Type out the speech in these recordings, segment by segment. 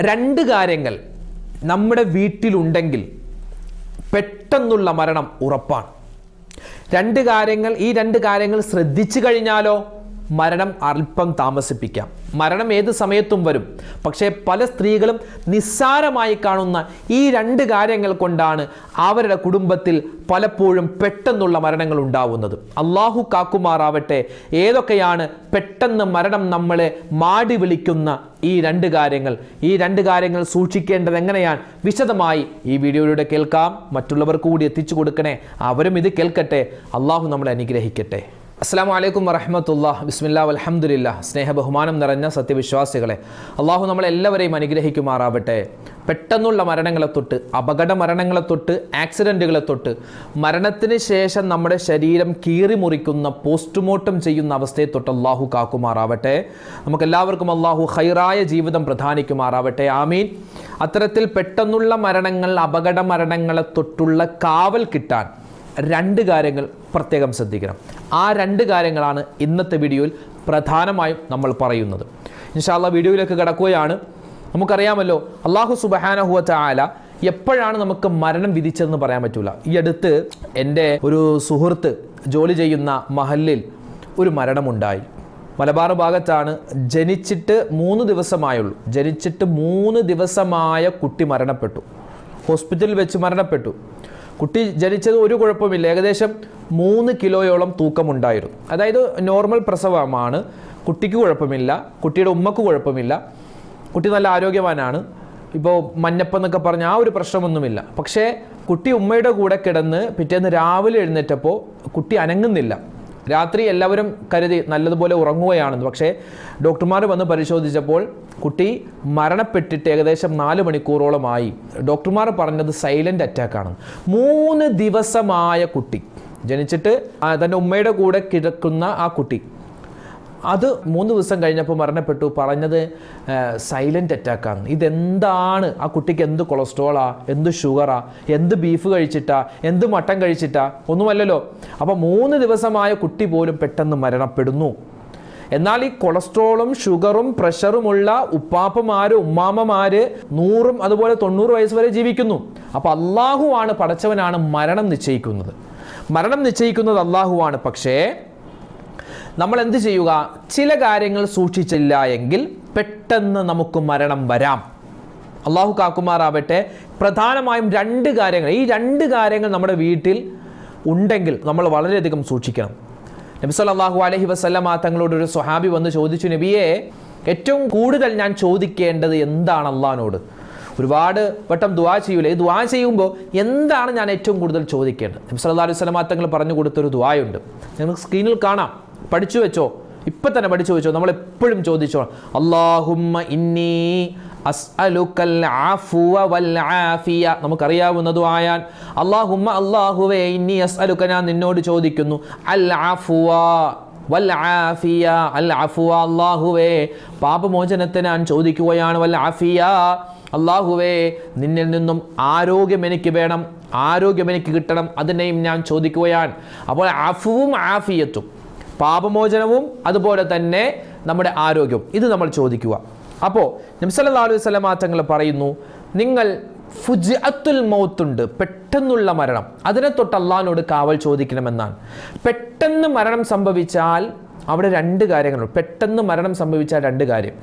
രണ്ട് കാര്യങ്ങൾ നമ്മുടെ വീട്ടിലുണ്ടെങ്കിൽ പെട്ടെന്നുള്ള മരണം ഉറപ്പാണ്. രണ്ട് കാര്യങ്ങൾ ഈ രണ്ട് കാര്യങ്ങൾ ശ്രദ്ധിച്ചു കഴിഞ്ഞാലോ മരണം അല്പം താമസിപ്പിക്കാം. മരണം ഏത് സമയത്തും വരും. പക്ഷേ പല സ്ത്രീകളും നിസ്സാരമായി കാണുന്ന ഈ രണ്ട് കാര്യങ്ങൾ കൊണ്ടാണ് അവരുടെ കുടുംബത്തിൽ പലപ്പോഴും പെട്ടെന്നുള്ള മരണങ്ങൾ ഉണ്ടാവുന്നത്. അള്ളാഹു കാക്കുമാറാവട്ടെ ഏതൊക്കെയാണ് പെട്ടെന്ന് മരണം നമ്മളെ മാടി വിളിക്കുന്ന ഈ രണ്ട് കാര്യങ്ങൾ? ഈ രണ്ട് കാര്യങ്ങൾ സൂക്ഷിക്കേണ്ടത് എങ്ങനെയാണ്? വിശദമായി ഈ വീഡിയോയിലൂടെ കേൾക്കാം. മറ്റുള്ളവർക്ക് കൂടി എത്തിച്ചു കൊടുക്കണേ. അവരും ഇത് കേൾക്കട്ടെ. അള്ളാഹു നമ്മളെ അനുഗ്രഹിക്കട്ടെ. അസ്സാം വലൈക്കും വറഹമത്തുള്ള ബിസ്മില്ലാ അലഹമുല്ല സ്നേഹ ബഹുമാനം നിറഞ്ഞ സത്യവിശ്വാസികളെ അള്ളാഹു നമ്മളെല്ലാവരെയും അനുഗ്രഹിക്കുമാറാവട്ടെ. പെട്ടെന്നുള്ള മരണങ്ങളെ തൊട്ട് അപകട മരണങ്ങളെ തൊട്ട് ആക്സിഡന്റുകളെ തൊട്ട് മരണത്തിന് ശേഷം നമ്മുടെ ശരീരം കീറി മുറിക്കുന്ന പോസ്റ്റ്മോർട്ടം ചെയ്യുന്ന അവസ്ഥയെ തൊട്ട് അള്ളാഹു കാക്കുമാറാവട്ടെ. നമുക്കെല്ലാവർക്കും അള്ളാഹു ഹൈറായ ജീവിതം പ്രധാനിക്കുമാറാവട്ടെ. ആമീൻ. അത്തരത്തിൽ പെട്ടെന്നുള്ള മരണങ്ങൾ അപകട മരണങ്ങളെ തൊട്ടുള്ള കാവൽ കിട്ടാൻ രണ്ട് കാര്യങ്ങൾ പ്രത്യേകം ശ്രദ്ധിക്കണം. ആ രണ്ട് കാര്യങ്ങളാണ് ഇന്നത്തെ വീഡിയോയിൽ പ്രധാനമായും നമ്മൾ പറയുന്നത്. ഇൻഷാല്ല വീഡിയോയിലേക്ക് കിടക്കുകയാണ്. നമുക്കറിയാമല്ലോ അള്ളാഹു സുബഹാനഹുവ ചായാല എപ്പോഴാണ് നമുക്ക് മരണം വിധിച്ചതെന്ന് പറയാൻ പറ്റൂല. ഈ അടുത്ത് എന്റെ ഒരു സുഹൃത്ത് ജോലി ചെയ്യുന്ന മഹലിൽ ഒരു മരണമുണ്ടായി. മലബാർ ഭാഗത്താണ് ജനിച്ചിട്ട് മൂന്ന് ദിവസമായുള്ളൂ. ജനിച്ചിട്ട് മൂന്ന് ദിവസമായ കുട്ടി മരണപ്പെട്ടു. ഹോസ്പിറ്റലിൽ വെച്ച് മരണപ്പെട്ടു. കുട്ടി ജനിച്ചത് ഒരു കുഴപ്പമില്ല ഏകദേശം മൂന്ന് കിലോയോളം തൂക്കമുണ്ടായിരുന്നു. അതായത് നോർമൽ പ്രസവമാണ്. കുട്ടിക്ക് കുഴപ്പമില്ല. കുട്ടിയുടെ ഉമ്മക്ക് കുഴപ്പമില്ല. കുട്ടി നല്ല ആരോഗ്യവാനാണ്. ഇപ്പോൾ മഞ്ഞപ്പം എന്നൊക്കെ പറഞ്ഞ ആ ഒരു പ്രശ്നമൊന്നുമില്ല. പക്ഷേ കുട്ടി ഉമ്മയുടെ കൂടെ കിടന്ന് പിറ്റേന്ന് രാവിലെ എഴുന്നേറ്റപ്പോൾ കുട്ടി അനങ്ങുന്നില്ല. രാത്രി എല്ലാവരും കരുതി നല്ലതുപോലെ ഉറങ്ങുകയാണെന്ന്. പക്ഷേ ഡോക്ടർമാർ വന്ന് പരിശോധിച്ചപ്പോൾ കുട്ടി മരണപ്പെട്ടിട്ട് ഏകദേശം നാല് മണിക്കൂറോളമായി. ഡോക്ടർമാർ പറഞ്ഞത് സൈലന്റ് അറ്റാക്കാണ്. മൂന്ന് ദിവസമായ കുട്ടി. ജനിച്ചിട്ട് തന്റെ ഉമ്മയുടെ കൂടെ കിടക്കുന്ന ആ കുട്ടി. അത് മൂന്ന് ദിവസം കഴിഞ്ഞപ്പോൾ മരണപ്പെട്ടു. പറഞ്ഞത് സൈലന്റ് അറ്റാക്കാണ് ഇതെന്താണ്? ആ കുട്ടിക്ക് എന്ത് കൊളസ്ട്രോളാ എന്ത് ഷുഗറാ എന്ത് ബീഫ് കഴിച്ചിട്ടാ? എന്ത് മട്ടൻ കഴിച്ചിട്ടാ? ഒന്നുമല്ലല്ലോ. അപ്പോൾ മൂന്ന് ദിവസമായ കുട്ടി പോലും പെട്ടെന്ന് മരണപ്പെടുന്നു. എന്നാൽ ഈ കൊളസ്ട്രോളും ഷുഗറും പ്രഷറുമുള്ള ഉപ്പാപ്പമാര് ഉമ്മാമ്മമാര് നൂറും അതുപോലെ തൊണ്ണൂറ് വയസ്സ് വരെ ജീവിക്കുന്നു. അപ്പോൾ അള്ളാഹുവാണ് പടച്ചവനാണ് മരണം നിശ്ചയിക്കുന്നത്. മരണം നിശ്ചയിക്കുന്നത് അള്ളാഹുവാണ് പക്ഷേ നമ്മൾ എന്ത് ചെയ്യുക? ചില കാര്യങ്ങൾ സൂക്ഷിച്ചില്ല എങ്കിൽ പെട്ടെന്ന് നമുക്ക് മരണം വരാം. അള്ളാഹു കാക്കുമാറാവട്ടെ. പ്രധാനമായും രണ്ട് കാര്യങ്ങൾ. ഈ രണ്ട് കാര്യങ്ങൾ നമ്മുടെ വീട്ടിൽ ഉണ്ടെങ്കിൽ നമ്മൾ വളരെയധികം സൂക്ഷിക്കണം. നബി സല്ലല്ലാഹു അലൈഹി വസല്ലമ തങ്ങളോട് ഒരു സ്വഹാബി വന്ന് ചോദിച്ചു നബിയെ ഏറ്റവും കൂടുതൽ ഞാൻ ചോദിക്കേണ്ടത് എന്താണ് അള്ളഹാനോട് ഒരുപാട് വട്ടം ദുവാ ചെയ്യൂലേ? ഈ ദുവാ ചെയ്യുമ്പോൾ എന്താണ് ഞാൻ ഏറ്റവും കൂടുതൽ ചോദിക്കേണ്ടത്? നബി സല്ലല്ലാഹു അലൈഹി വസല്ലമ തങ്ങൾ പറഞ്ഞു കൊടുത്തൊരു ദുവായുണ്ട് നിങ്ങൾക്ക് സ്ക്രീനിൽ കാണാം. പഠിച്ചു വെച്ചോ. ഇപ്പം തന്നെ പഠിച്ചു വെച്ചോ. നമ്മൾ എപ്പോഴും ചോദിച്ചോ അള്ളാഹുമ്മ ഇന്നി അസ്അലുക്കൽ ആഫുവ വൽ ആഫിയ. നമുക്കറിയാവുന്നതു ആയാൻ അള്ളാഹുമ്മ അള്ളാഹുവേ ഇന്നി അസ്അലുക്ക ഞാൻ നിന്നോട് ചോദിക്കുന്നു. അൽ ആഫുവ വൽ ആഫിയ. അൽ അഫുവ അള്ളാഹുവേ പാപമോചനത്തിന് ഞാൻ ചോദിക്കുകയാണ്. വൽ ആഫിയ അള്ളാഹുവേ നിന്നിൽ നിന്നും ആരോഗ്യം എനിക്ക് വേണം. ആരോഗ്യം എനിക്ക് കിട്ടണം. അതിനെയും ഞാൻ ചോദിക്കുകയാണ്. അപ്പോൾ അഫുവും ആഫിയത്തും. പാപമോചനവും അതുപോലെ തന്നെ നമ്മുടെ ആരോഗ്യവും ഇത് നമ്മൾ ചോദിക്കുക. അപ്പോൾ നബ്സല്ലാ അലൈഹി പറയുന്നു നിങ്ങൾ ഫുജഅത്തുൽ മൗത്തുണ്ട്. പെട്ടെന്നുള്ള മരണം. അതിനെ തൊട്ട് അള്ളഹാനോട് കാവൽ ചോദിക്കണമെന്നാണ്. പെട്ടെന്ന് മരണം സംഭവിച്ചാൽ അവിടെ രണ്ട് കാര്യങ്ങളുണ്ട്. പെട്ടെന്ന് മരണം സംഭവിച്ചാൽ രണ്ട് കാര്യം.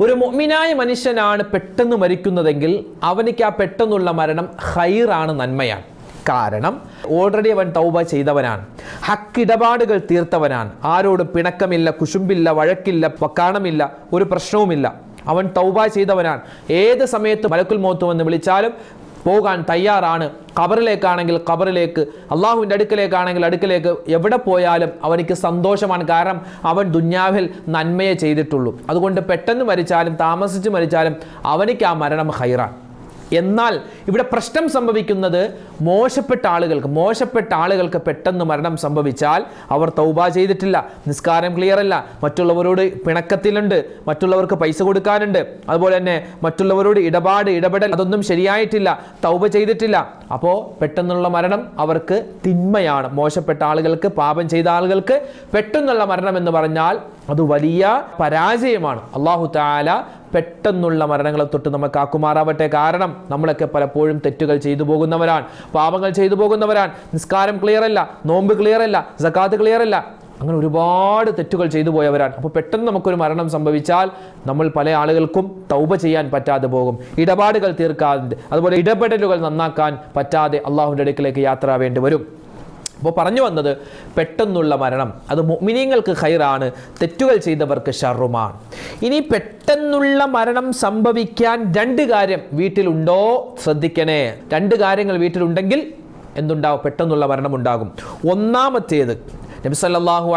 ഒരു മൊമിനായ മനുഷ്യനാണ് പെട്ടെന്ന് മരിക്കുന്നതെങ്കിൽ അവനിക്ക് ആ പെട്ടെന്നുള്ള മരണം ഹൈറാണ് നന്മയാണ്. കാരണം. ഓൾറെഡി അവൻ തൗബ ചെയ്തവനാണ്. ഹക്കിടപാടുകൾ തീർത്തവനാണ്. ആരോട് പിണക്കമില്ല കുശുമ്പില്ല വഴക്കില്ല വക്കാണമില്ല ഒരു പ്രശ്നവുമില്ല. അവൻ തൗബ ചെയ്തവനാണ്. ഏത് സമയത്ത് മലക്കുൽ മോത്തും എന്ന് വിളിച്ചാലും പോകാൻ തയ്യാറാണ്. ഖബറിലേക്കാണെങ്കിൽ ഖബറിലേക്ക് അള്ളാഹുവിന്റെ അടുക്കലേക്കാണെങ്കിൽ അടുക്കലേക്ക് എവിടെ പോയാലും അവനിക്ക് സന്തോഷമാണ്. കാരണം അവൻ ദുന്യാവിൽ നന്മയെ ചെയ്തിട്ടുള്ളൂ. അതുകൊണ്ട് പെട്ടെന്ന് മരിച്ചാലും താമസിച്ച് മരിച്ചാലും അവനിക്ക് ആ മരണം ഹൈറാണ്. എന്നാൽ ഇവിടെ പ്രശ്നം സംഭവിക്കുന്നത് മോശപ്പെട്ട ആളുകൾക്ക് മോശപ്പെട്ട ആളുകൾക്ക് പെട്ടെന്ന് മരണം സംഭവിച്ചാൽ അവർ തൗബ ചെയ്തിട്ടില്ല നിസ്കാരം ക്ലിയർ അല്ല. മറ്റുള്ളവരോട് പിണക്കത്തിലുണ്ട് മറ്റുള്ളവർക്ക് പൈസ കൊടുക്കാനുണ്ട്. അതുപോലെ തന്നെ മറ്റുള്ളവരോട് ഇടപാട് ഇടപെടൽ അതൊന്നും ശരിയായിട്ടില്ല തൗബ ചെയ്തിട്ടില്ല. അപ്പോൾ പെട്ടെന്നുള്ള മരണം അവർക്ക് തിന്മയാണ്. മോശപ്പെട്ട ആളുകൾക്ക് പാപം ചെയ്ത ആളുകൾക്ക് പെട്ടെന്നുള്ള മരണം എന്ന് പറഞ്ഞാൽ അത് വലിയ പരാജയമാണ്. അള്ളാഹു താല പെട്ടെന്നുള്ള മരണങ്ങളെ തൊട്ട് നമ്മൾ കാക്കുമാറാവട്ടെ കാരണം നമ്മളൊക്കെ പലപ്പോഴും തെറ്റുകൾ ചെയ്തു പോകുന്നവരാണ്. പാപങ്ങൾ ചെയ്തു പോകുന്നവരാണ്. നിസ്കാരം ക്ലിയർ അല്ല നോമ്പ് ക്ലിയർ അല്ല സക്കാത്ത് ക്ലിയർ അല്ല. അങ്ങനെ ഒരുപാട് തെറ്റുകൾ ചെയ്തു പോയവരാണ്. അപ്പോൾ പെട്ടെന്ന് നമുക്കൊരു മരണം സംഭവിച്ചാൽ നമ്മൾ പല ആളുകൾക്കും തൗബ ചെയ്യാൻ പറ്റാതെ പോകും. ഇടപാടുകൾ തീർക്കാതെ അതുപോലെ ഇടപെടലുകൾ നന്നാക്കാൻ പറ്റാതെ അള്ളാഹുവിന്റെ അടുക്കിലേക്ക് യാത്ര വേണ്ടി വരും. അപ്പോൾ പറഞ്ഞു വന്നത് പെട്ടെന്നുള്ള മരണം. അത് മുഅ്മിനീങ്ങൾക്ക് ഹൈറാണ് തെറ്റുകൾ ചെയ്തവർക്ക് ഷറുമാണ് ഇനി പെട്ടെന്നുള്ള മരണം സംഭവിക്കാൻ രണ്ട് കാര്യം വീട്ടിലുണ്ടോ? ശ്രദ്ധിക്കണേ. രണ്ട് കാര്യങ്ങൾ വീട്ടിലുണ്ടെങ്കിൽ എന്തുണ്ടാവും? പെട്ടെന്നുള്ള മരണം ഉണ്ടാകും. ഒന്നാമത്തേത് നബി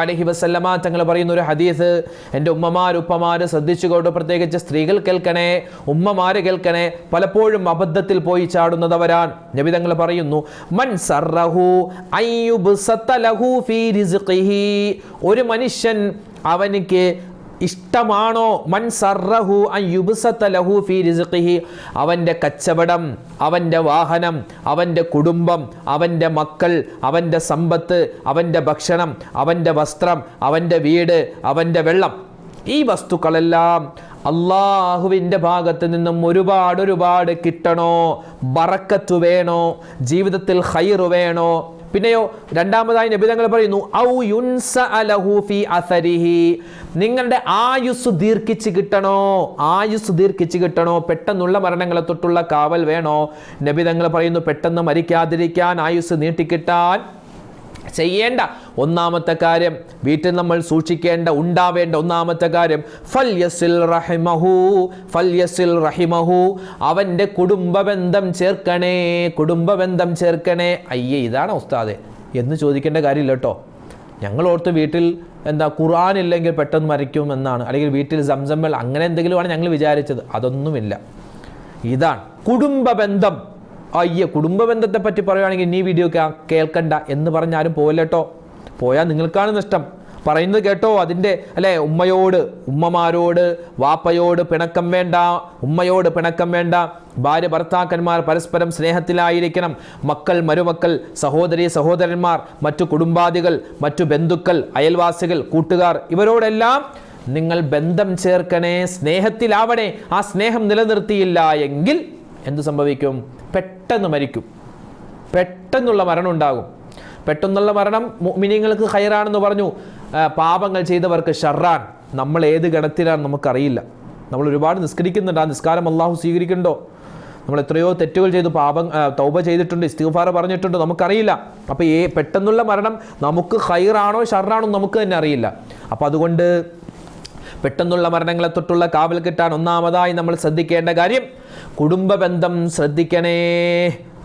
അലഹി വസ്ല്ലമ തങ്ങൾ പറയുന്ന ഒരു ഹദീസ് എന്റെ ഉമ്മമാർ ഉപ്പമാർ ശ്രദ്ധിച്ചുകൊണ്ട് പ്രത്യേകിച്ച് സ്ത്രീകൾ കേൾക്കണേ ഉമ്മമാർ കേൾക്കണേ പലപ്പോഴും അബദ്ധത്തിൽ പോയി ചാടുന്നതവരാണ്. നബി തങ്ങൾ പറയുന്നു മൻ സർറഹു അയ്യുബ് ഫീ ഒരു മനുഷ്യൻ അവനിക്ക് ഇഷ്ടമാണോ? മൻ സർറഹു ലഹു ഫീ റിസ്ഖിഹി. അവന്റെ കച്ചവടം അവന്റെ വാഹനം അവന്റെ കുടുംബം അവന്റെ മക്കൾ അവന്റെ സമ്പത്ത് അവന്റെ ഭക്ഷണം അവന്റെ വസ്ത്രം അവന്റെ വീട് അവന്റെ വെള്ളം. ഈ വസ്തുക്കളെല്ലാം അള്ളാഹുവിന്റെ ഭാഗത്ത് നിന്നും ഒരുപാട് ഒരുപാട് കിട്ടണോ? ബറക്കത്ത് വേണോ? ജീവിതത്തിൽ ഹൈറ് വേണോ? പിന്നെയോ രണ്ടാമതായി നബിതങ്ങൾ പറയുന്നു ഔ യുൻസ അലഹു ഫി അസരിഹി. നിങ്ങളുടെ ആയുസ് ദീർഘിച്ച് കിട്ടണോ? ആയുസ് ദീർഘിച്ച് കിട്ടണോ? പെട്ടെന്നുള്ള മരണങ്ങളെ തൊട്ടുള്ള കാവൽ വേണോ? നബിതങ്ങൾ പറയുന്നു പെട്ടെന്ന് മരിക്കാതിരിക്കാൻ ആയുസ് നീട്ടിക്കിട്ടാൻ ചെയ്യേണ്ട ഒന്നാമത്തെ കാര്യം വീട്ടിൽ നമ്മൾ സൂക്ഷിക്കേണ്ട ഉണ്ടാവേണ്ട ഒന്നാമത്തെ കാര്യം ഫൽ റഹിമഹു ഫൽ റഹിമഹു. അവന്റെ കുടുംബബന്ധം ചേർക്കണേ കുടുംബബന്ധം ചേർക്കണേ. അയ്യേ ഇതാണ് ഉസ്താദെ. എന്ന് ചോദിക്കേണ്ട കാര്യമില്ല കേട്ടോ. ഞങ്ങൾ ഓർത്ത് വീട്ടിൽ എന്താ ഖുർആൻ ഇല്ലെങ്കിൽ പെട്ടെന്ന് മരിക്കും എന്നാണ്. അല്ലെങ്കിൽ വീട്ടിൽ സംസമ്മൽ അങ്ങനെ എന്തെങ്കിലുമാണ് ഞങ്ങൾ വിചാരിച്ചത്. അതൊന്നുമില്ല. ഇതാണ് കുടുംബ ബന്ധം അയ്യ കുടുംബ ബന്ധത്തെ പറ്റി പറയുകയാണെങ്കിൽ നീ വീഡിയോ കേൾക്കണ്ട എന്ന് പറഞ്ഞാലും പോലട്ടോ പോയാൽ നിങ്ങൾക്കാണ് നഷ്ടം. പറയുന്നത് കേട്ടോ അതിന്റെ അല്ലേ ഉമ്മയോട് ഉമ്മമാരോട് വാപ്പയോട് പിണക്കം വേണ്ട ഉമ്മയോട് പിണക്കം വേണ്ട. ഭാര്യ ഭർത്താക്കന്മാർ പരസ്പരം സ്നേഹത്തിലായിരിക്കണം. മക്കൾ മരുമക്കൾ സഹോദരി സഹോദരന്മാർ മറ്റു കുടുംബാദികൾ മറ്റു ബന്ധുക്കൾ അയൽവാസികൾ കൂട്ടുകാർ ഇവരോടെല്ലാം നിങ്ങൾ ബന്ധം ചേർക്കണേ സ്നേഹത്തിലാവണേ. ആ സ്നേഹം നിലനിർത്തിയില്ല എങ്കിൽ എന്ത് സംഭവിക്കും? പെട്ടെന്ന് മരിക്കും. പെട്ടെന്നുള്ള മരണം ഉണ്ടാകും പെട്ടെന്നുള്ള മരണം മിനിങ്ങൾക്ക് ഹൈറാണെന്ന് പറഞ്ഞു. പാപങ്ങൾ ചെയ്തവർക്ക് ഷർറാൻ നമ്മൾ ഏത് ഗണത്തിലാണ് നമുക്കറിയില്ല. നമ്മൾ ഒരുപാട് നിസ്കരിക്കുന്നുണ്ട്. ആ നിസ്കാരം അള്ളാഹു സ്വീകരിക്കുന്നുണ്ടോ? നമ്മൾ എത്രയോ തെറ്റുകൾ ചെയ്തു പാപം തൗബ ചെയ്തിട്ടുണ്ട് ഇസ്തിഗ്ഫാർ പറഞ്ഞിട്ടുണ്ട് നമുക്കറിയില്ല. അപ്പോൾ ഈ പെട്ടെന്നുള്ള മരണം നമുക്ക് ഹൈറാണോ ഷർറാണോ നമുക്ക് തന്നെ അറിയില്ല. അപ്പോൾ അതുകൊണ്ട് പെട്ടെന്നുള്ള മരണങ്ങളെ തൊട്ടുള്ള കാവൽ കിട്ടാൻ ഒന്നാമതായി നമ്മൾ ശ്രദ്ധിക്കേണ്ട കാര്യം കുടുംബ ബന്ധം ശ്രദ്ധിക്കണേ.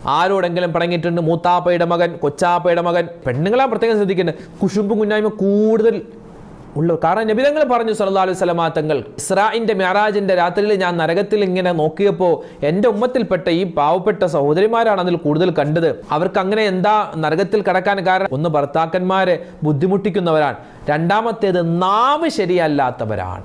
ആരോടെങ്കിലും പറഞ്ഞിട്ടുണ്ട് മൂത്താപ്പയുടെ മകൻ കൊച്ചാപ്പയുടെ മകൻ. പെണ്ണുങ്ങളാ പ്രത്യേകം ശ്രദ്ധിക്കേണ്ടത്. കുശുമ്പും കുഞ്ഞായ്മ കൂടുതൽ ഉള്ളു കാരണം നബിതങ്ങൾ പറഞ്ഞു സല്ലല്ലാഹു അലൈഹി വസല്ലമ തങ്ങൾ മെഹറാജിന്റെ രാത്രിയിൽ ഞാൻ നരകത്തിൽ ഇങ്ങനെ നോക്കിയപ്പോൾ എന്റെ ഉമ്മത്തിൽപ്പെട്ട ഈ പാവപ്പെട്ട സഹോദരിമാരാണ് അതിൽ കൂടുതൽ കണ്ടത്. അവർക്ക് അങ്ങനെ എന്താ നരകത്തിൽ കിടക്കാൻ കാരണം? ഒന്ന് ഭർത്താക്കന്മാരെ ബുദ്ധിമുട്ടിക്കുന്നവരാണ്. രണ്ടാമത്തേത് നാവ് ശരിയല്ലാത്തവരാണ്.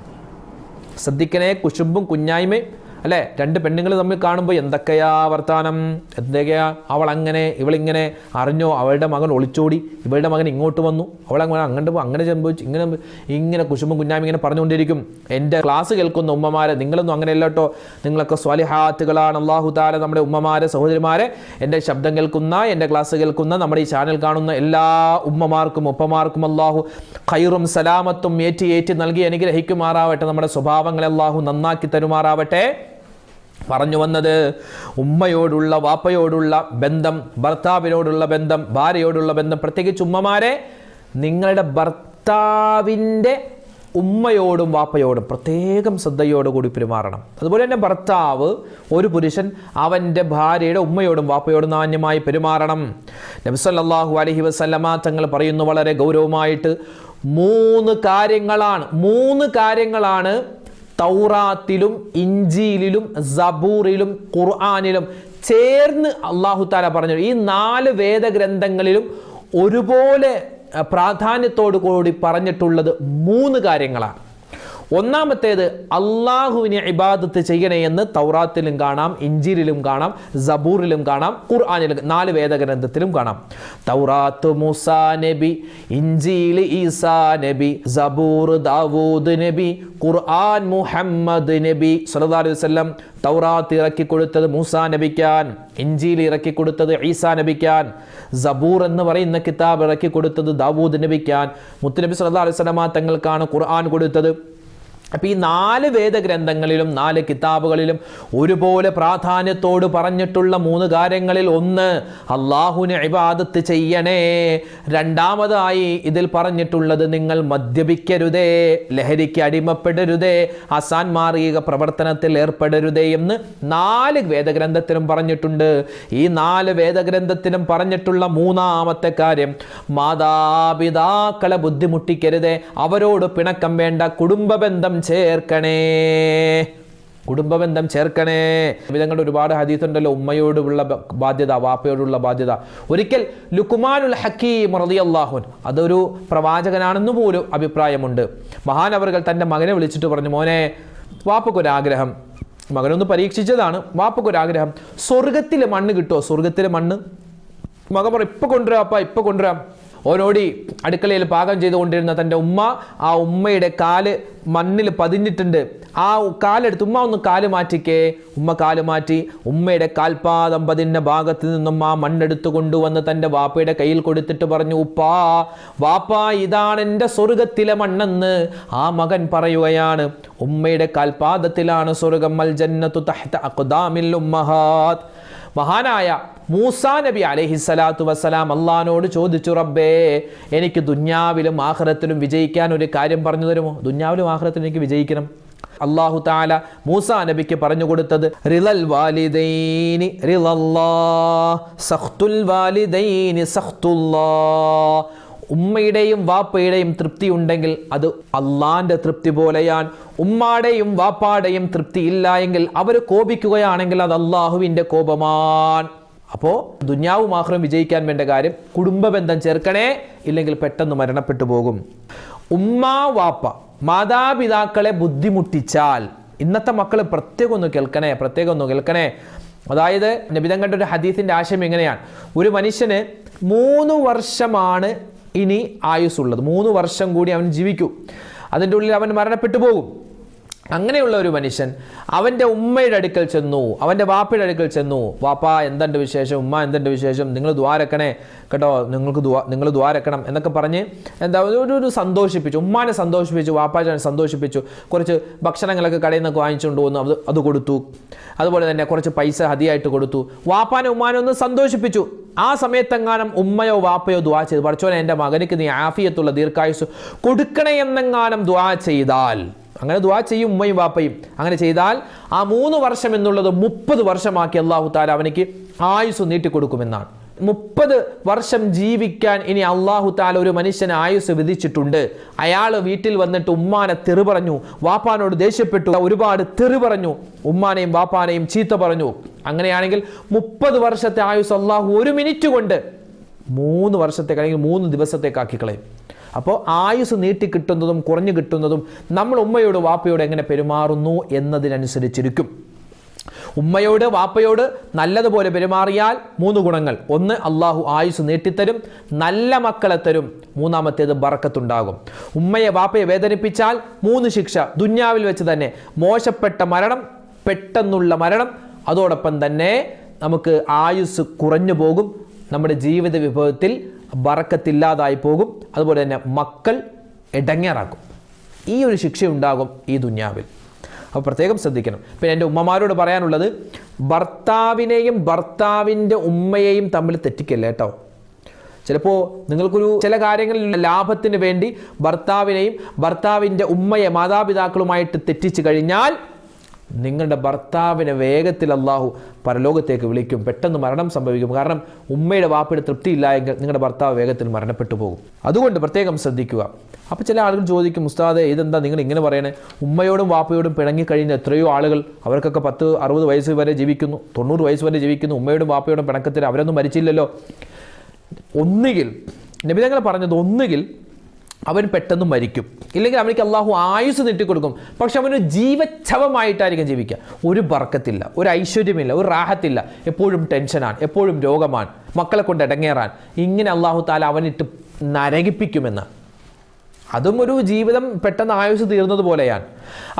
ശ്രദ്ധിക്കണേ കുശുമ്പും കുഞ്ഞായ്മയും അല്ലേ? രണ്ട് പെണ്ണുങ്ങൾ തമ്മിൽ കാണുമ്പോൾ എന്തൊക്കെയാ വർത്താനം? എന്തൊക്കെയാ? അവൾ അങ്ങനെ ഇവളിങ്ങനെ അറിഞ്ഞോ? അവളുടെ മകൻ ഒളിച്ചോടി ഇവളുടെ മകൻ ഇങ്ങോട്ട് വന്നു. അവൾ അവളങ്ങനെ അങ്ങോട്ട് അങ്ങനെ സംഭവിച്ചു ഇങ്ങനെ ഇങ്ങനെ കുശുമ്പും കുഞ്ഞാമി ഇങ്ങനെ പറഞ്ഞുകൊണ്ടിരിക്കും. എന്റെ ക്ലാസ് കേൾക്കുന്ന ഉമ്മമാരെ നിങ്ങളൊന്നും അങ്ങനെയല്ല കേട്ടോ. നിങ്ങളൊക്കെ സ്വാലിഹാത്തുകളാണ്. അള്ളാഹു താല നമ്മുടെ ഉമ്മമാരെ സഹോദരിമാരെ എന്റെ ശബ്ദം കേൾക്കുന്ന എന്റെ ക്ലാസ് കേൾക്കുന്ന നമ്മുടെ ഈ ചാനൽ കാണുന്ന എല്ലാ ഉമ്മമാർക്കും ഉപ്പമാർക്കും അള്ളാഹു ഖൈറും സലാമത്തും ഏറ്റി ഏറ്റി നൽകി അനുഗ്രഹിക്കുമാറാവട്ടെ. നമ്മുടെ സ്വഭാവങ്ങളെ അള്ളാഹു നന്നാക്കി തരുമാറാവട്ടെ. പറഞ്ഞു വന്നത് ഉമ്മയോടുള്ള വാപ്പയോടുള്ള ബന്ധം ഭർത്താവിനോടുള്ള ബന്ധം ഭാര്യയോടുള്ള ബന്ധം. പ്രത്യേകിച്ച് ഉമ്മമാരെ നിങ്ങളുടെ ഭർത്താവിന്റെ ഉമ്മയോടും വാപ്പയോടും പ്രത്യേകം ശ്രദ്ധയോടുകൂടി പെരുമാറണം. അതുപോലെ തന്നെ ഭർത്താവ് ഒരു പുരുഷൻ അവന്റെ ഭാര്യയുടെ ഉമ്മയോടും വാപ്പയോടും നാണ്യമായി പെരുമാറണം. നബ്സല്ലാഹു അലഹി വസ്ലമ തങ്ങൾ പറയുന്നു വളരെ ഗൗരവമായിട്ട് മൂന്ന് കാര്യങ്ങളാണ് മൂന്ന് കാര്യങ്ങളാണ് തൗറാത്തിലും ഇഞ്ചിയിലും സബൂറിലും ഖുർആാനിലും ചേർന്ന് അള്ളാഹു താല പറഞ്ഞു. ഈ നാല് വേദഗ്രന്ഥങ്ങളിലും ഒരുപോലെ പ്രാധാന്യത്തോടു കൂടി പറഞ്ഞിട്ടുള്ളത് മൂന്ന് കാര്യങ്ങളാണ്. ഒന്നാമത്തേത് അള്ളാഹുവിനെ ഇബാദത്ത് ചെയ്യണേ എന്ന് തൗറാത്തിലും കാണാം ഇഞ്ചിരിലും കാണാം സബൂറിലും കാണാം ഖുർആാനിലും നാല് വേദഗ്രന്ഥത്തിലും കാണാം. തൗറാത്ത് മുസാ നബി ഇഞ്ചീൽ ഈസാ നബി സബൂർ ദാവൂദ് നബി ഖുർആൻ മുഹമ്മദ് നബി സല്ലല്ലാഹു അലൈഹി വസല്ലം തൗറാത്ത് ഇറക്കി കൊടുത്തത് മൂസാ നബിക്കാൻ ഇഞ്ചിയിൽ ഇറക്കി കൊടുത്തത് ഈസാ നബിക്കാൻ സബൂർ എന്ന് പറയുന്ന കിതാബ് ഇറക്കി കൊടുത്തത് ദാവൂദ് നബിക്കാൻ മുത്തുനബി സല്ലല്ലാഹു അലൈഹി വസല്ലമ തങ്ങൾക്കാണ് ഖുർആൻ കൊടുത്തത്. അപ്പം ഈ നാല് വേദഗ്രന്ഥങ്ങളിലും നാല് കിതാബുകളിലും ഒരുപോലെ പ്രാധാന്യത്തോട് പറഞ്ഞിട്ടുള്ള മൂന്ന് കാര്യങ്ങളിൽ ഒന്ന് അള്ളാഹുവിനെ ഇബാദത്ത് ചെയ്യണേ. രണ്ടാമതായി ഇതിൽ പറഞ്ഞിട്ടുള്ളത് നിങ്ങൾ മദ്യപിക്കരുതേ ലഹരിക്ക് അടിമപ്പെടരുതേ അസാൻമാർഗിക പ്രവർത്തനത്തിൽ ഏർപ്പെടരുതേ എന്ന് നാല് വേദഗ്രന്ഥത്തിലും പറഞ്ഞിട്ടുണ്ട്. ഈ നാല് വേദഗ്രന്ഥത്തിലും പറഞ്ഞിട്ടുള്ള മൂന്നാമത്തെ കാര്യം മാതാപിതാക്കളെ ബുദ്ധിമുട്ടിക്കരുതേ അവരോട് പിണക്കം വേണ്ട കുടുംബ ബന്ധം ചേർക്കണേ. കുടുംബബന്ധം ചേർക്കണേ. വിധങ്ങളുടെ ഒരുപാട് ഹദീസുണ്ടല്ലോ ഉമ്മയോടുള്ള ബാധ്യത വാപ്പയോടുള്ള ബാധ്യത. ഒരിക്കൽ ലുക്കുമാനുൽ ഹക്കീം റളിയല്ലാഹുൻ അതൊരു പ്രവാചകനാണെന്ന് പോലും അഭിപ്രായമുണ്ട്. മഹാനവറുകൾ തന്റെ മകനെ വിളിച്ചിട്ട് പറഞ്ഞു മോനെ വാപ്പക്കൊരാഗ്രഹം. മകനൊന്ന് പരീക്ഷിച്ചതാണ് വാപ്പക്കൊരാഗ്രഹം സ്വർഗത്തിലെ മണ്ണ് കിട്ടുമോ സ്വർഗത്തിലെ മണ്ണ്? മകൻ പറ ഇപ്പം കൊണ്ടുവരാം അപ്പ ഇപ്പം കൊണ്ടുവരാം. ഓനോടി അടുക്കളയിൽ പാകം ചെയ്തുകൊണ്ടിരുന്ന തന്റെ ഉമ്മ ആ ഉമ്മയുടെ കാൽ മണ്ണിൽ പതിഞ്ഞിട്ടുണ്ട്. ആ കാലെടുത്ത് ഉമ്മ ഒന്ന് കാൽ മാറ്റിക്കേ. ഉമ്മ കാൽ മാറ്റി ഉമ്മയുടെ കാൽപാദം പതിഞ്ഞ ഭാഗത്ത് നിന്നും ആ മണ്ണെടുത്ത് കൊണ്ടുവന്ന് തന്റെ വാപ്പയുടെ കയ്യിൽ കൊടുത്തിട്ട് പറഞ്ഞു ഉപ്പാ വാപ്പാ ഇതാണ് എന്റെ സ്വർഗത്തിലെ മണ്ണെന്ന്. ആ മകൻ പറയുകയാണ് ഉമ്മയുടെ കാൽപാദത്തിലാണ് സ്വർഗം. മൽ ജന്നത്തു തഹ്ത അഖ്ദാമിൽ ഉമ്മഹാത്ത് മഹാനായ മൂസാ നബി അലഹിസ്സലാത്തു വസ്സലാം അള്ളഹാനോട് ചോദിച്ചു റബ്ബേ എനിക്ക് ദുന്യാവിലും ആഹ്റത്തിലും വിജയിക്കാൻ ഒരു കാര്യം പറഞ്ഞു തരുമോ? ദുന്യാവിലും ആഹ്റത്തിലും എനിക്ക് വിജയിക്കണം. അള്ളാഹു താല മൂസാ നബിക്ക് പറഞ്ഞു കൊടുത്തത് റിലൽ വാലിദൈനി സഖ്തുൽ വാലിദൈനി സഖ്തുല്ലാ ഉമ്മയുടെയും വാപ്പയുടെയും തൃപ്തി ഉണ്ടെങ്കിൽ അത് അള്ളാന്റെ തൃപ്തി പോലെയാണ്. ഉമ്മാടെയും വാപ്പാടെയും തൃപ്തി ഇല്ല എങ്കിൽ അവർ കോപിക്കുകയാണെങ്കിൽ അത് അള്ളാഹുവിന്റെ കോപമാണ്. അപ്പോൾ ദുന്യാവ് മാത്രം വിജയിക്കാൻ വേണ്ട കാര്യം കുടുംബ ബന്ധം ചേർക്കണേ ഇല്ലെങ്കിൽ പെട്ടെന്ന് മരണപ്പെട്ടു പോകും. ഉമ്മ വാപ്പ മാതാപിതാക്കളെ ബുദ്ധിമുട്ടിച്ചാൽ ഇന്നത്തെ മക്കൾ പ്രത്യേകം ഒന്ന് കേൾക്കണേ പ്രത്യേകം ഒന്ന് കേൾക്കണേ. അതായത് നബിതങ്ങളുടെ ഒരു ഹദീസിന്റെ ആശയം എങ്ങനെയാണ്? ഒരു മനുഷ്യന് മൂന്ന് വർഷമാണ് ഇനി ആയുസ്സുള്ളത്. മൂന്ന് വർഷം കൂടി അവൻ ജീവിക്കൂ. അതിന്റെ ഉള്ളിൽ അവൻ മരണപ്പെട്ടു പോകും. അങ്ങനെയുള്ള ഒരു മനുഷ്യൻ അവന്റെ ഉമ്മയുടെ അടുക്കൽ ചെന്നു അവന്റെ വാപ്പയുടെ അടുക്കൽ ചെന്നു വാപ്പ എന്തുണ്ട് വിശേഷം? ഉമ്മ എന്തുണ്ട് വിശേഷം? നിങ്ങൾ ദ്വാരക്കണേ. കേട്ടോ നിങ്ങൾക്ക് ദ്വാ നിങ്ങൾ ദ്വാരക്കണം. എന്നൊക്കെ പറഞ്ഞ് എന്താ ഒരു ഒരു സന്തോഷിപ്പിച്ചു. ഉമ്മാനെ സന്തോഷിപ്പിച്ചു വാപ്പാനെ സന്തോഷിപ്പിച്ചു. കുറച്ച് ഭക്ഷണങ്ങളൊക്കെ കടയിൽ നിന്നൊക്കെ വാങ്ങിച്ചുകൊണ്ട് വന്നു അത് അത് കൊടുത്തു. അതുപോലെ തന്നെ കുറച്ച് പൈസ ഹതിയായിട്ട് കൊടുത്തു. വാപ്പാനെ ഉമ്മാനെ ഒന്ന് സന്തോഷിപ്പിച്ചു. ആ സമയത്തെങ്ങാനും ഉമ്മയോ വാപ്പയോ ദ്വാ ചെയ്തു. പഠിച്ചോനെ എന്റെ മകനിക്ക് നീ ആഫിയത്തുള്ള ദീർഘായുസ് കൊടുക്കണേ എന്നെങ്ങാനും ദ്വാ ചെയ്താൽ അങ്ങനെ ദ്വാ ചെയ്യും ഉമ്മയും വാപ്പയും. അങ്ങനെ ചെയ്താൽ ആ മൂന്ന് വർഷം എന്നുള്ളത് മുപ്പത് വർഷമാക്കി അള്ളാഹു താല അവനിക്ക് ആയുസ് നീട്ടിക്കൊടുക്കുമെന്നാണ്. മുപ്പത് വർഷം ജീവിക്കാൻ ഇനി അള്ളാഹു താല ഒരു മനുഷ്യന് ആയുസ് വിധിച്ചിട്ടുണ്ട്. അയാൾ വീട്ടിൽ വന്നിട്ട് ഉമ്മാനെ തെറി പറഞ്ഞു. വാപ്പാനോട് ദേഷ്യപ്പെട്ടു. ഒരുപാട് തെറി പറഞ്ഞു. ഉമ്മാനെയും വാപ്പാനെയും ചീത്ത പറഞ്ഞു. അങ്ങനെയാണെങ്കിൽ മുപ്പത് വർഷത്തെ ആയുസ് അള്ളാഹു ഒരു മിനിറ്റ് കൊണ്ട് മൂന്ന് വർഷത്തേക്ക് അല്ലെങ്കിൽ മൂന്ന് ദിവസത്തേക്കാക്കി കളയും. അപ്പോൾ ആയുസ് നീട്ടി കിട്ടുന്നതും കുറഞ്ഞു കിട്ടുന്നതും നമ്മൾ ഉമ്മയോട് വാപ്പയോട് എങ്ങനെ പെരുമാറുന്നു എന്നതിനനുസരിച്ചിരിക്കും. ഉമ്മയോട് വാപ്പയോട് നല്ലതുപോലെ പെരുമാറിയാൽ മൂന്ന് ഗുണങ്ങൾ. ഒന്ന് അള്ളാഹു ആയുസ് നീട്ടിത്തരും നല്ല മക്കളെ തരും മൂന്നാമത്തേത് ബറക്കത്തുണ്ടാകും. ഉമ്മയെ വാപ്പയെ വേദനിപ്പിച്ചാൽ മൂന്ന് ശിക്ഷ ദുന്യാവിൽ വെച്ച് തന്നെ. മോശപ്പെട്ട മരണം പെട്ടെന്നുള്ള മരണം അതോടൊപ്പം തന്നെ നമുക്ക് ആയുസ് കുറഞ്ഞു പോകും. നമ്മുടെ ജീവിത വിഭവത്തിൽ ബറക്കത്തില്ലാതായി പോകും. അതുപോലെ തന്നെ മക്കൾ ഇടങ്ങേറാക്കും ഈ ഒരു ശിക്ഷ ഉണ്ടാകും ഈ ദുന്യാവിൽ. അപ്പോൾ പ്രത്യേകം ശ്രദ്ധിക്കണം. പിന്നെ എന്റെ ഉമ്മമാരോട് പറയാനുള്ളത് ഭർത്താവിനെയും ഭർത്താവിന്റെ ഉമ്മയെയും തമ്മിൽ തെറ്റിക്കല്ലേ കേട്ടോ? ചിലപ്പോൾ നിങ്ങൾക്കൊരു ചില കാര്യങ്ങളിൽ ലാഭത്തിന് വേണ്ടി ഭർത്താവിനെയും ഭർത്താവിന്റെ ഉമ്മയെ മാതാപിതാക്കളുമായിട്ട് തെറ്റിച്ച് കഴിഞ്ഞാൽ നിങ്ങളുടെ ഭർത്താവിനെ വേഗത്തിൽ അള്ളാഹു പരലോകത്തേക്ക് വിളിക്കും. പെട്ടെന്ന് മരണം സംഭവിക്കും. കാരണം ഉമ്മയുടെ വാപ്പയുടെ തൃപ്തിയില്ല എങ്കിൽ നിങ്ങളുടെ ഭർത്താവ് വേഗത്തിൽ മരണപ്പെട്ടു പോകും. അതുകൊണ്ട് പ്രത്യേകം ശ്രദ്ധിക്കുക. അപ്പോൾ ചില ആളുകൾ ചോദിക്കും ഉസ്താദെ ഇതെന്താ നിങ്ങൾ ഇങ്ങനെ പറയണേ? ഉമ്മയോടും വാപ്പയോടും പിണങ്ങി കഴിഞ്ഞ എത്രയോ ആളുകൾ അവർക്കൊക്കെ പത്ത് അറുപത് വയസ്സ് വരെ ജീവിക്കുന്നു. തൊണ്ണൂറ് വയസ്സ് വരെ ജീവിക്കുന്നു. ഉമ്മയോടും വാപ്പയോടും പിണക്കത്തിൽ അവരൊന്നും മരിച്ചില്ലല്ലോ. ഒന്നുകിൽ നബിതങ്ങൾ പറഞ്ഞത് ഒന്നുകിൽ അവൻ പെട്ടെന്ന് മരിക്കും. ഇല്ലെങ്കിൽ അവനിക്ക് അള്ളാഹു ആയുസ് നീട്ടിക്കൊടുക്കും. പക്ഷെ അവനൊരു ജീവച്ഛവമായിട്ടായിരിക്കും ജീവിക്കുക. ഒരു ബർക്കത്തില്ല ഒരു ഐശ്വര്യമില്ല ഒരു റാഹത്തില്ല. എപ്പോഴും ടെൻഷനാണ് എപ്പോഴും രോഗമാണ്. മക്കളെ കൊണ്ട് ഇടങ്ങേറാൻ ഇങ്ങനെ അള്ളാഹു താല അവനിട്ട് നരകിപ്പിക്കുമെന്ന്. അതും ഒരു ജീവിതം പെട്ടെന്ന് ആയുസ് തീർന്നത് പോലെയാണ്.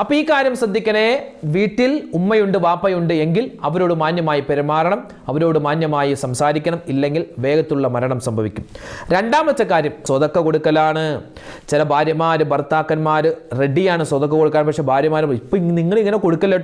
അപ്പോൾ ഈ കാര്യം ശ്രദ്ധിക്കണേ വീട്ടിൽ ഉമ്മയുണ്ട് വാപ്പയുണ്ട് എങ്കിൽ അവരോട് മാന്യമായി പെരുമാറണം അവരോട് മാന്യമായി സംസാരിക്കണം ഇല്ലെങ്കിൽ വേഗത്തുള്ള മരണം സംഭവിക്കും. രണ്ടാമത്തെ കാര്യം സ്വതക്ക കൊടുക്കലാണ്. ചില ഭാര്യമാർ ഭർത്താക്കന്മാർ റെഡിയാണ് സ്വതക്ക കൊടുക്കാൻ പക്ഷേ ഭാര്യമാർ ഇപ്പം നിങ്ങൾ ഇങ്ങനെ കൊടുക്കല്ലോ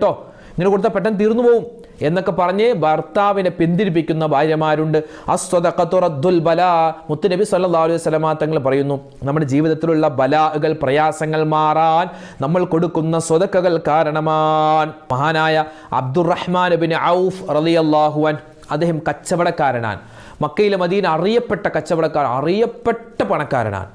ഇങ്ങനെ കൊടുത്താൽ പെട്ടെന്ന് തീർന്നു പോവും. എന്നൊക്കെ പറഞ്ഞ് ഭർത്താവിനെ പിന്തിരിപ്പിക്കുന്ന ഭാര്യമാരുണ്ട്. അസ്വതക്കത്തുറദ്ദുൽ ബല. മുത്തുനബി സല്ലാ അലൈഹി വസല്ലമ തങ്ങൾ പറയുന്നു നമ്മുടെ ജീവിതത്തിലുള്ള ബലാകൾ പ്രയാസങ്ങൾ മാറാൻ നമ്മൾ കൊടുക്കുന്ന സ്വതക്കകൾ കാരണമാണ് മഹാനായ അബ്ദുറഹ്മാൻ ബിൻ ഔഫ് റലി അൻ അദ്ദേഹം കച്ചവടക്കാരനാണ്. മക്കയിലെ മദീൻ അറിയപ്പെട്ട കച്ചവടക്കാരൻ അറിയപ്പെട്ട പണക്കാരനാണ്.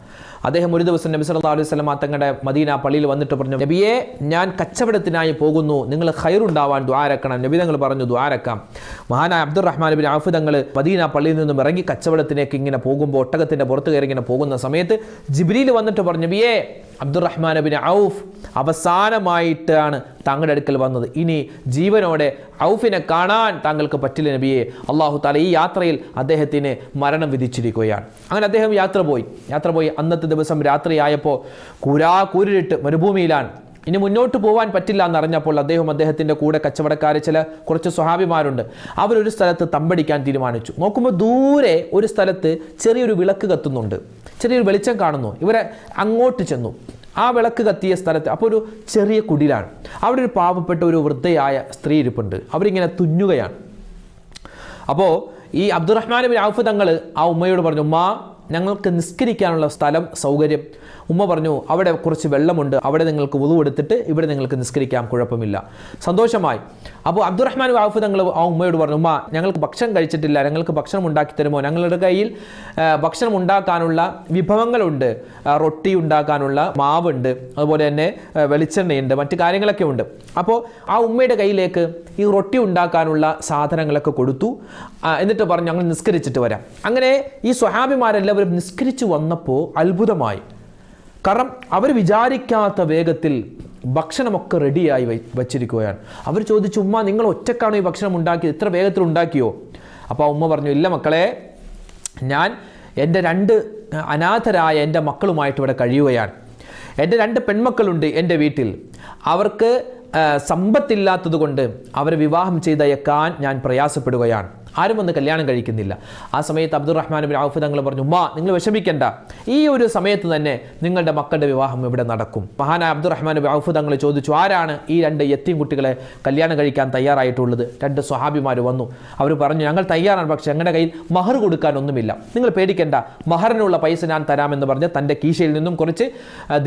അദ്ദേഹം ഒരു ദിവസം നബി സല്ലല്ലാഹു അലൈഹി സ്വലമ തങ്ങളുടെ മദീന പള്ളിയിൽ വന്നിട്ട് പറഞ്ഞു നബിയെ ഞാൻ കച്ചവടത്തിനായി പോകുന്നു. നിങ്ങൾ ഹൈറുണ്ടാവാൻ ദ്വാരക്കണം നബി തങ്ങൾ പറഞ്ഞു ദ്വാരക്കാം മഹാനായ അബ്ദുറഹ്മാൻ ബിൻ ഔഫ് തങ്ങൾ മദീന പള്ളിയിൽ നിന്നും ഇറങ്ങി കച്ചവടത്തിലേക്ക് ഇങ്ങനെ പോകുമ്പോൾ ഒട്ടകത്തിന്റെ പുറത്ത് കയറി ഇങ്ങനെ പോകുന്ന സമയത്ത് ജിബ്രീൽ വന്നിട്ട് പറഞ്ഞു നബിയെ അബ്ദുറഹ്മാൻ ബിൻ ഔഫ് അവസാനമായിട്ടാണ് താങ്കളുടെ അടുക്കൽ വന്നത്. ഇനി ജീവനോടെ ഔഫിനെ കാണാൻ താങ്കൾക്ക് പറ്റില്ല നബിയെ. അള്ളാഹു താല ഈ യാത്രയിൽ അദ്ദേഹത്തിന് മരണം വിധിച്ചിരിക്കുകയാണ്. അങ്ങനെ അദ്ദേഹം യാത്ര പോയി. യാത്ര പോയി. അന്നത്തെ ദിവസം രാത്രിയായപ്പോൾ കുരാ കൂരിട്ട് മരുഭൂമിയിലാണ്. ഇനി മുന്നോട്ട് പോകാൻ പറ്റില്ല എന്നറിഞ്ഞപ്പോൾ അദ്ദേഹം അദ്ദേഹത്തിന്റെ കൂടെ കച്ചവടക്കാർ ചില കുറച്ച് സ്വഹാബിമാരുണ്ട്. അവരൊരു സ്ഥലത്ത് തമ്പടിക്കാൻ തീരുമാനിച്ചു. നോക്കുമ്പോൾ ദൂരെ ഒരു സ്ഥലത്ത് ചെറിയൊരു വിളക്ക് കത്തുന്നുണ്ട്. ചെറിയൊരു വെളിച്ചം കാണുന്നു. ഇവരെ അങ്ങോട്ട് ചെന്നു. ആ വിളക്ക് കത്തിയ സ്ഥലത്ത് അപ്പോൾ ഒരു ചെറിയ കുടിലാണ്. അവിടെ ഒരു പാവപ്പെട്ട ഒരു വൃദ്ധയായ സ്ത്രീ ഇരിപ്പുണ്ട്. അവരിങ്ങനെ തുന്നുകയാണ്. അപ്പോൾ ഈ അബ്ദുറഹ്മാൻ ഔഫ് തങ്ങൾ ആ ഉമ്മയോട് പറഞ്ഞു ഉമ്മ ഞങ്ങൾക്ക് നിസ്കരിക്കാനുള്ള സ്ഥലം സൗകര്യം ഉമ്മ പറഞ്ഞു അവിടെ കുറച്ച് വെള്ളമുണ്ട് അവിടെ നിങ്ങൾക്ക് ഉതു എടുത്തിട്ട് ഇവിടെ നിങ്ങൾക്ക് നിസ്കരിക്കാം കുഴപ്പമില്ല. സന്തോഷമായി. അപ്പോൾ അബ്ദുറഹ്മാൻ വാഫ് തങ്ങൾ ആ ഉമ്മയോട് പറഞ്ഞു ഉമ്മ ഞങ്ങൾക്ക് ഭക്ഷണം കഴിച്ചിട്ടില്ല ഞങ്ങൾക്ക് ഭക്ഷണം ഉണ്ടാക്കി തരുമോ? ഞങ്ങളുടെ കയ്യിൽ ഭക്ഷണം ഉണ്ടാക്കാനുള്ള വിഭവങ്ങളുണ്ട്. റൊട്ടി ഉണ്ടാക്കാനുള്ള മാവുണ്ട് അതുപോലെ തന്നെ വെളിച്ചെണ്ണയുണ്ട് മറ്റു കാര്യങ്ങളൊക്കെ ഉണ്ട്. അപ്പോൾ ആ ഉമ്മയുടെ കയ്യിലേക്ക് ഈ റൊട്ടി ഉണ്ടാക്കാനുള്ള സാധനങ്ങളൊക്കെ കൊടുത്തു. എന്നിട്ട് പറഞ്ഞു ഞങ്ങൾ നിസ്കരിച്ചിട്ട് വരാം. അങ്ങനെ ഈ സ്വഹാബിമാരെല്ലാവരും നിസ്കരിച്ചു വന്നപ്പോൾ അത്ഭുതമായി. കാരണം അവർ വിചാരിക്കാത്ത വേഗത്തിൽ ഭക്ഷണമൊക്കെ റെഡിയായി വച്ചിരിക്കുകയാണ്. അവർ ചോദിച്ചു ഉമ്മ നിങ്ങൾ ഒറ്റക്കാണോ ഈ ഭക്ഷണം ഉണ്ടാക്കിയത്? ഇത്ര വേഗത്തിൽ ഉണ്ടാക്കിയോ? അപ്പോൾ ഉമ്മ പറഞ്ഞു ഇല്ല മക്കളെ ഞാൻ എന്റെ രണ്ട് അനാഥരായ എന്റെ മക്കളുമായിട്ട് ഇവിടെ കഴിയുകയാണ്. എന്റെ രണ്ട് പെൺമക്കളുണ്ട് എന്റെ വീട്ടിൽ. അവർക്ക് സമ്പത്തില്ലാത്തതുകൊണ്ട് സമ്പത്തില്ലാത്തത് കൊണ്ട് അവരെ വിവാഹം ചെയ്തയക്കാൻ ഞാൻ പ്രയാസപ്പെടുകയാണ്. ആരും വന്ന് കല്യാണം കഴിക്കുന്നില്ല. ആ സമയത്ത് അബ്ദുറഹ്മാൻ ബിൻ ഔഫ് തങ്ങൾ പറഞ്ഞു ഉമ്മ നിങ്ങൾ വിഷമിക്കേണ്ട. ഈ ഒരു സമയത്ത് തന്നെ നിങ്ങളുടെ മക്കളുടെ വിവാഹം ഇവിടെ നടക്കും. മഹാനായ അബ്ദുറഹ്മാൻ ബിൻ ഔഫ് തങ്ങൾ ചോദിച്ചു ആരാണ് ഈ രണ്ട് എത്തിയും കുട്ടികളെ കല്യാണം കഴിക്കാൻ തയ്യാറായിട്ടുള്ളത്? രണ്ട് സ്വഹാബിമാർ വന്നു. അവർ പറഞ്ഞു ഞങ്ങൾ തയ്യാറാണ് പക്ഷേ ഞങ്ങളുടെ കയ്യിൽ മഹർ കൊടുക്കാനൊന്നുമില്ല നിങ്ങൾ പേടിക്കേണ്ട. മഹറിനുള്ള പൈസ ഞാൻ തരാമെന്ന് പറഞ്ഞ് തന്റെ കീശയിൽ നിന്നും കുറച്ച്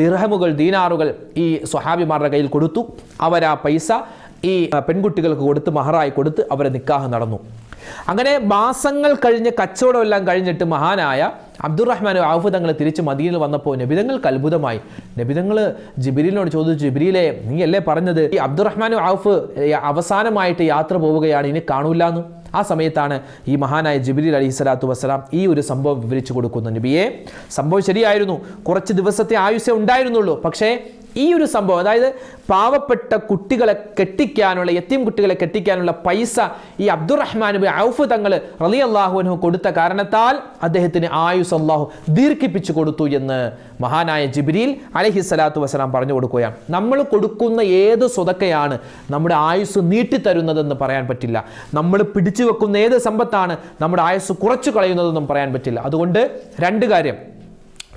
ദിർഹമുകൾ ദീനാറുകൾ ഈ സ്വഹാബിമാരുടെ കയ്യിൽ കൊടുത്തു. അവരാ പൈസ ഈ പെൺകുട്ടികൾക്ക് കൊടുത്ത് മഹറായി കൊടുത്ത് അവരെ നിക്കാഹ് നടന്നു. അങ്ങനെ മാസങ്ങൾ കഴിഞ്ഞ് കച്ചവടം എല്ലാം കഴിഞ്ഞിട്ട് മഹാനായ അബ്ദുറഹ്മാൻ ഔഫ് തങ്ങൾ തിരിച്ച് മദീനിൽ വന്നപ്പോൾ നബിതങ്ങൾക്ക് അത്ഭുതമായി. നബിതങ്ങൾ ജിബിരിലിനോട് ചോദിച്ചു ജിബിരിയിലെ നീ അല്ലേ പറഞ്ഞത്? ഈ അബ്ദുറഹ്മാൻ ആഫ് അവസാനമായിട്ട് യാത്ര പോവുകയാണ് ഇനി കാണൂല എന്ന് ആ സമയത്താണ് ഈ മഹാനായ ജിബിരിൽ അലി സ്വലാത്തു വസ്സലാം ഈ ഒരു സംഭവം വിവരിച്ചു കൊടുക്കുന്നു നബിയെ സംഭവം ശരിയായിരുന്നു. കുറച്ച് ദിവസത്തെ ആയുസ്സേ ഉണ്ടായിരുന്നുള്ളൂ. പക്ഷേ ഈ ഒരു സംഭവം അതായത് പാവപ്പെട്ട കുട്ടികളെ കെട്ടിക്കാനുള്ള എത്തിയും കുട്ടികളെ കെട്ടിക്കാനുള്ള പൈസ ഈ അബ്ദുറഹ്മാൻ ബിൻ ഔഫ് തങ്ങൾ റലി അള്ളാഹുവിനു കൊടുത്ത കാരണത്താൽ അദ്ദേഹത്തിന് ആയുസ് അള്ളാഹു ദീർഘിപ്പിച്ചു കൊടുത്തു എന്ന് മഹാനായ ജിബ്രീൽ അലഹി സ്വലാത്തു വസ്സലാം പറഞ്ഞു കൊടുക്കുകയാണ്. നമ്മൾ കൊടുക്കുന്ന ഏത് സ്വതക്കയാണ് നമ്മുടെ ആയുസ് നീട്ടിത്തരുന്നതെന്ന് പറയാൻ പറ്റില്ല. നമ്മൾ പിടിച്ചു വെക്കുന്ന ഏത് സമ്പത്താണ് നമ്മുടെ ആയുസ് കുറച്ചു കളയുന്നതെന്നും പറയാൻ പറ്റില്ല. അതുകൊണ്ട് രണ്ട് കാര്യം.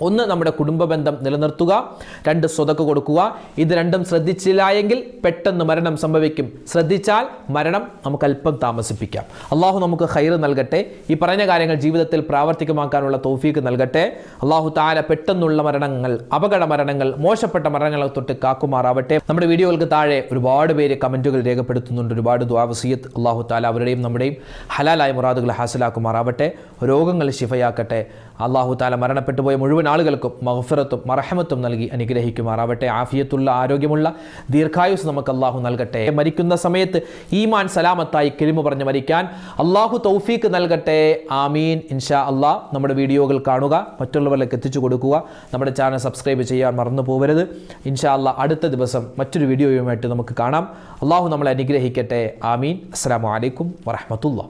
ഒന്ന് നമ്മുടെ കുടുംബ ബന്ധം നിലനിർത്തുക രണ്ട് സ്വതക്ക് കൊടുക്കുക. ഇത് രണ്ടും ശ്രദ്ധിച്ചില്ല എങ്കിൽ പെട്ടെന്ന് മരണം സംഭവിക്കും. ശ്രദ്ധിച്ചാൽ മരണം നമുക്ക് അല്പം താമസിപ്പിക്കാം. അള്ളാഹു നമുക്ക് ഹൈർ നൽകട്ടെ. ഈ പറഞ്ഞ കാര്യങ്ങൾ ജീവിതത്തിൽ പ്രാവർത്തികമാക്കാനുള്ള തോഫീക്ക് നൽകട്ടെ. അള്ളാഹു താല പെട്ടെന്നുള്ള മരണങ്ങൾ അപകട മരണങ്ങൾ മോശപ്പെട്ട മരണങ്ങളെ തൊട്ട് കാക്കുമാറാവട്ടെ. നമ്മുടെ വീഡിയോകൾക്ക് താഴെ ഒരുപാട് പേര് കമന്റുകൾ രേഖപ്പെടുത്തുന്നുണ്ട്. ഒരുപാട് ദ്വാവസീയത്ത് അള്ളാഹു താല അവരുടെയും നമ്മുടെയും ഹലാലായ മുറാദുകൾ ഹാസിലാക്കുമാറാവട്ടെ. രോഗങ്ങൾ ശിഫയാക്കട്ടെ. അള്ളാഹു താല മരണപ്പെട്ടു പോയ മുഴുവൻ ആളുകൾക്കും മഹഫിറത്തും മറഹമത്തും നൽകി അനുഗ്രഹിക്കുമാറാവട്ടെ. ആഫിയത്തുള്ള ആരോഗ്യമുള്ള ദീർഘായുസ് നമുക്ക് അള്ളാഹു നൽകട്ടെ. മരിക്കുന്ന സമയത്ത് ഈമാൻ സലാമത്തായി കിളിമ പറഞ്ഞ് മരിക്കാൻ അള്ളാഹു തൗഫീക്ക് നൽകട്ടെ. ആമീൻ. ഇൻഷാ അള്ളാഹ് നമ്മുടെ വീഡിയോകൾ കാണുക മറ്റുള്ളവരിലേക്ക് എത്തിച്ചു കൊടുക്കുക. നമ്മുടെ ചാനൽ സബ്സ്ക്രൈബ് ചെയ്യാൻ മറന്നു പോകരുത് ഇൻഷാ അള്ളാഹ് അടുത്ത ദിവസം മറ്റൊരു വീഡിയോയുമായിട്ട് നമുക്ക് കാണാം. അള്ളാഹു നമ്മളെ അനുഗ്രഹിക്കട്ടെ. ആമീൻ. അസ്സാം വലൈക്കും വറഹമത്തുള്ള